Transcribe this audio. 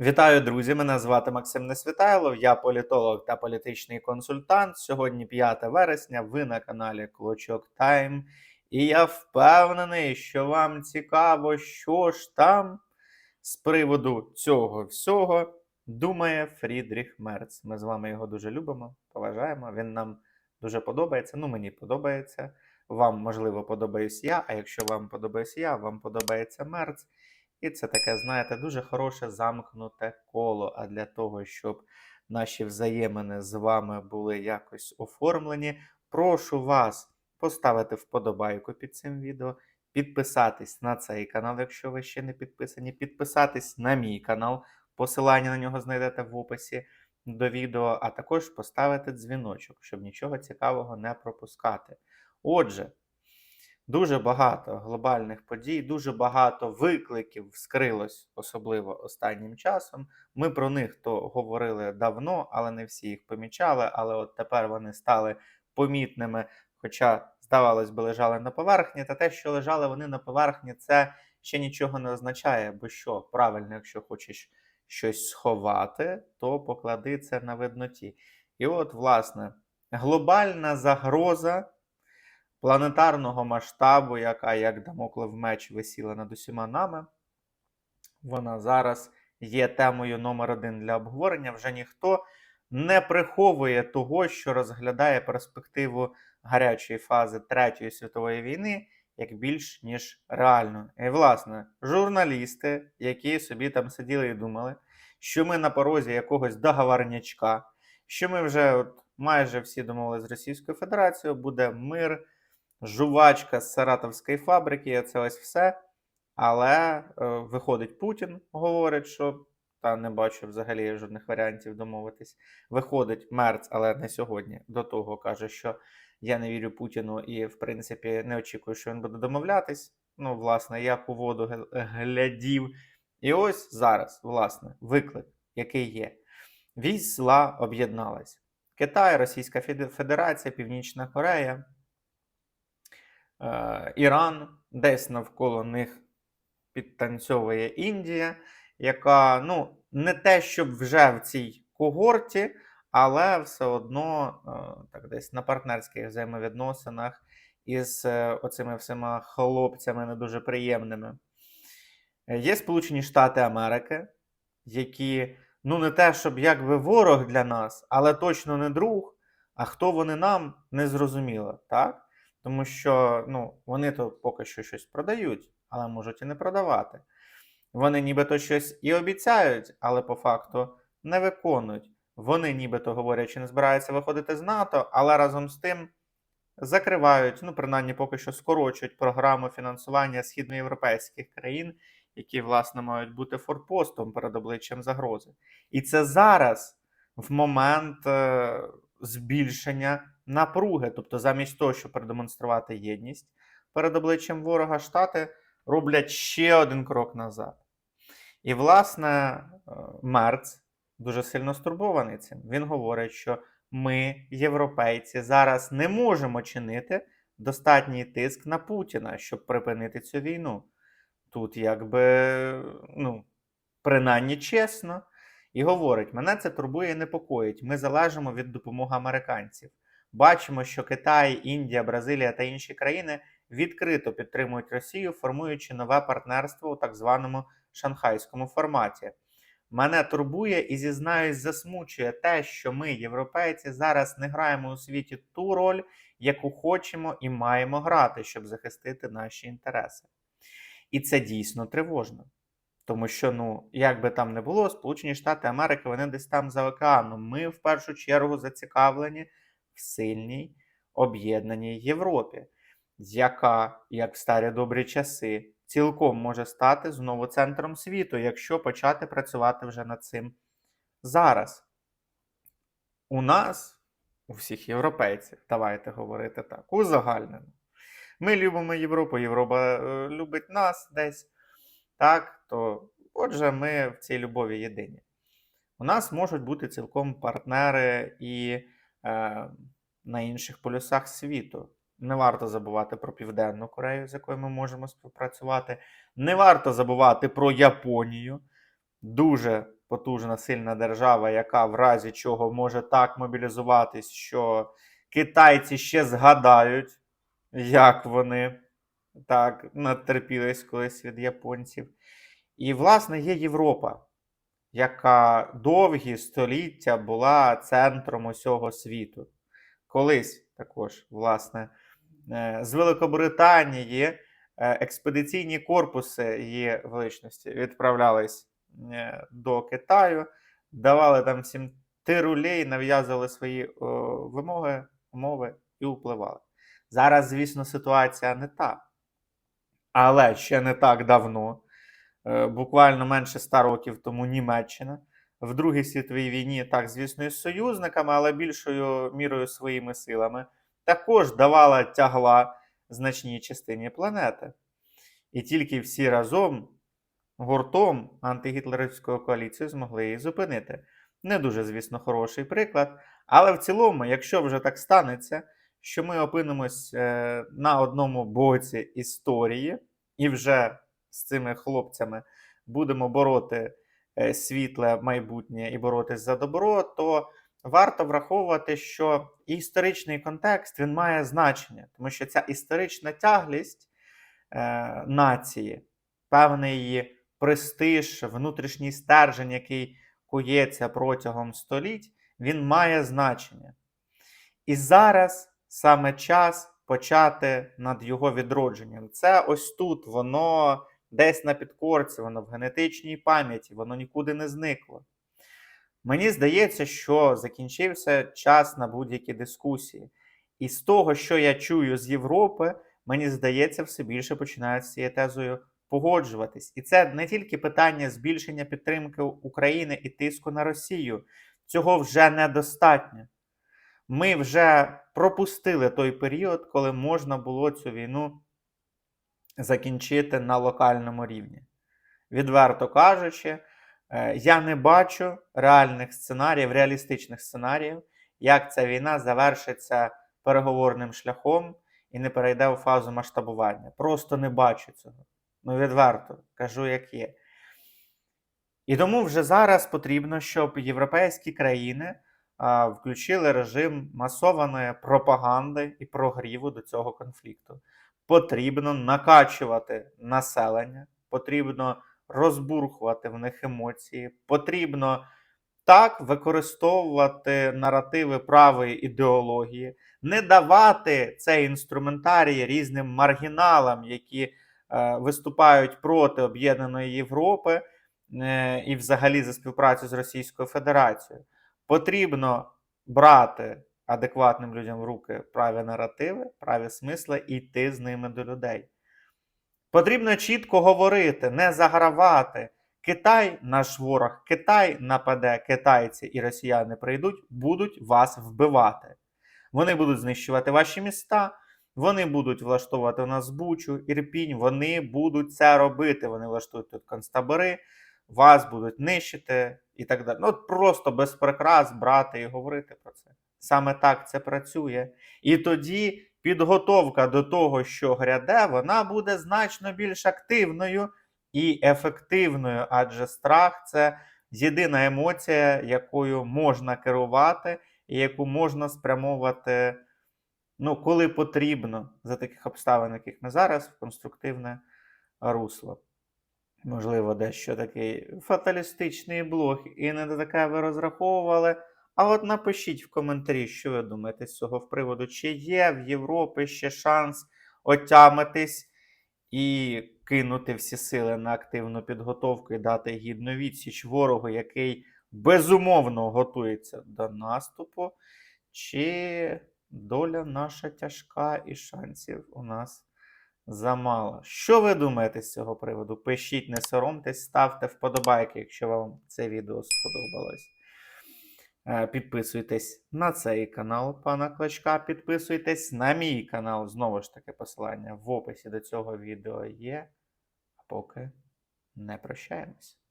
Вітаю, друзі! Мене звати Максим Несвітайлов, я політолог та політичний консультант. Сьогодні 5 вересня. Ви на каналі Клочок Тайм. І я впевнений, що вам цікаво, що ж там з приводу цього всього думає Фрідріх Мерц. Ми з вами його дуже любимо, поважаємо. Він нам дуже подобається. Ну, мені подобається. Вам, можливо, подобаюсь я. А якщо вам подобаюсь я, вам подобається Мерц. І це таке, знаєте, дуже хороше замкнуте коло. А для того, щоб наші взаємини з вами були якось оформлені, прошу вас поставити вподобайку під цим відео, підписатись на цей канал, якщо ви ще не підписані, підписатись на мій канал. Посилання на нього знайдете в описі до відео, а також поставити дзвіночок, щоб нічого цікавого не пропускати. Отже. Дуже багато глобальних подій, дуже багато викликів вскрилось, особливо останнім часом. Ми про них то говорили давно, але не всі їх помічали. Але от тепер вони стали помітними, хоча, здавалось би, лежали на поверхні. Та те, що лежали вони на поверхні, це ще нічого не означає. Бо що правильно, якщо хочеш щось сховати, то поклади це на видноті. І от, власне, глобальна загроза планетарного масштабу, яка як дамоклев меч висіла над усіма нами. Вона зараз є темою номер один для обговорення. Вже ніхто не приховує того, що розглядає перспективу гарячої фази Третьої світової війни як більш ніж реально. І, власне, журналісти, які собі там сиділи і думали, що ми на порозі якогось договорнячка, що ми вже от майже всі домовилися з Російською Федерацією, буде мир жувачка з Саратовської фабрики, це ось все. Але е, виходить Путін, говорить, що та не бачу взагалі жодних варіантів домовитись. Виходить Мерц, але не сьогодні. До того каже, що я не вірю Путіну і, в принципі, не очікую, що він буде домовлятись. Ну, власне, як у воду глядів. І ось зараз, власне, виклик, який є. Вісь зла об'єдналась. Китай, Російська Федерація, Північна Корея. Е, Іран, десь навколо них підтанцьовує Індія, яка ну, не те, щоб вже в цій когорті, але все одно е, так десь на партнерських взаємовідносинах із е, оцими всіма хлопцями не дуже приємними. Є Сполучені Штати Америки, які ну не те, щоб якби ворог для нас, але точно не друг. А хто вони нам не зрозуміло, так? Тому що ну, вони то поки що щось продають, але можуть і не продавати. Вони нібито щось і обіцяють, але по факту не виконують. Вони нібито говорять, що не збираються виходити з НАТО, але разом з тим закривають, ну, принаймні поки що скорочують програму фінансування східноєвропейських країн, які, власне, мають бути форпостом перед обличчям загрози. І це зараз, в момент е, збільшення напруги. Тобто, замість того, щоб продемонструвати єдність перед обличчям ворога, Штати роблять ще один крок назад. І, власне, е, Мерц дуже сильно стурбований цим. Він говорить, що ми, європейці, зараз не можемо чинити достатній тиск на Путіна, щоб припинити цю війну. Тут, якби, ну, принаймні чесно. І говорить: мене це турбує і непокоїть. Ми залежимо від допомоги американців. Бачимо, що Китай, Індія, Бразилія та інші країни відкрито підтримують Росію, формуючи нове партнерство у так званому шанхайському форматі. Мене турбує і зізнаюсь, засмучує те, що ми, європейці, зараз не граємо у світі ту роль, яку хочемо і маємо грати, щоб захистити наші інтереси. І це дійсно тривожно. Тому що, ну, як би там не було, Сполучені Штати Америки, вони десь там за океаном. Ми в першу чергу зацікавлені в сильній об'єднаній Європі, яка, як в старі добрі часи, цілком може стати знову центром світу, якщо почати працювати вже над цим зараз. У нас, у всіх європейців, давайте говорити так, узагальнено. Ми любимо Європу, Європа е, любить нас десь. Так, то отже, ми в цій любові єдині. У нас можуть бути цілком партнери і на інших полюсах світу. Не варто забувати про Південну Корею, з якою ми можемо співпрацювати. Не варто забувати про Японію. Дуже потужна, сильна держава, яка в разі чого може так мобілізуватись, що китайці ще згадають, як вони так натерпілись колись від японців. І, власне, є Європа, яка довгі століття була центром усього світу. Колись також, власне, е, з Великобританії е, експедиційні корпуси її величності відправлялись е, до Китаю, давали там всім тирулей, нав'язували свої о, вимоги, умови і впливали. Зараз, звісно, ситуація не та. Але ще не так давно, буквально менше 100 років тому Німеччина в Другій світовій війні, так, звісно, із союзниками, але більшою мірою своїми силами, також давала тягла значній частині планети. І тільки всі разом, гуртом антигітлерівської коаліції змогли її зупинити. Не дуже, звісно, хороший приклад. Але в цілому, якщо вже так станеться, що ми опинимось е, на одному боці історії, і вже з цими хлопцями будемо бороти е, світле майбутнє і боротись за добро, то варто враховувати, що історичний контекст він має значення, тому що ця історична тяглість е, нації, певний її престиж, внутрішній стержень, який кується протягом століть, він має значення. І зараз саме час почати над його відродженням. Це ось тут, воно десь на підкорці, воно в генетичній пам'яті, воно нікуди не зникло. Мені здається, що закінчився час на будь-які дискусії. І з того, що я чую з Європи, мені здається, все більше починають з цією тезою погоджуватись. І це не тільки питання збільшення підтримки України і тиску на Росію. Цього вже недостатньо. Ми вже пропустили той період, коли можна було цю війну закінчити на локальному рівні. Відверто кажучи, е, я не бачу реальних сценаріїв, реалістичних сценаріїв, як ця війна завершиться переговорним шляхом і не перейде у фазу масштабування. Просто не бачу цього. Ну, відверто кажу, як є. І тому вже зараз потрібно, щоб європейські країни а, включили режим масованої пропаганди і прогріву до цього конфлікту. Потрібно накачувати населення, потрібно розбурхувати в них емоції, потрібно так використовувати наративи правої ідеології, не давати цей інструментарій різним маргіналам, які е, виступають проти об'єднаної Європи е, і взагалі за співпрацю з Російською Федерацією. Потрібно брати адекватним людям в руки праві наративи, праві смисли і йти з ними до людей. Потрібно чітко говорити, не загравати. Китай наш ворог, Китай нападе, китайці і росіяни прийдуть, будуть вас вбивати. Вони будуть знищувати ваші міста, вони будуть влаштовувати у нас Бучу, Ірпінь, вони будуть це робити. Вони влаштують тут концтабори, вас будуть нищити і так далі. Ну, просто без прикрас брати і говорити про це. Саме так це працює. І тоді підготовка до того, що гряде, вона буде значно більш активною і ефективною, адже страх це єдина емоція, якою можна керувати, і яку можна спрямовувати, ну, коли потрібно, за таких обставин, яких ми зараз, в конструктивне русло. Можливо, дещо такий фаталістичний блог, і не таке ви розраховували. А от напишіть в коментарі, що ви думаєте з цього в приводу, чи є в Європі ще шанс отямитись і кинути всі сили на активну підготовку і дати гідну відсіч ворогу, який безумовно готується до наступу, чи доля наша тяжка і шансів у нас замало. Що ви думаєте з цього приводу? Пишіть, не соромтесь, ставте вподобайки, якщо вам це відео сподобалось. Е, Підписуйтесь на цей канал пана Клочка, підписуйтесь на мій канал. Знову ж таки, посилання в описі до цього відео є. А поки не прощаємось.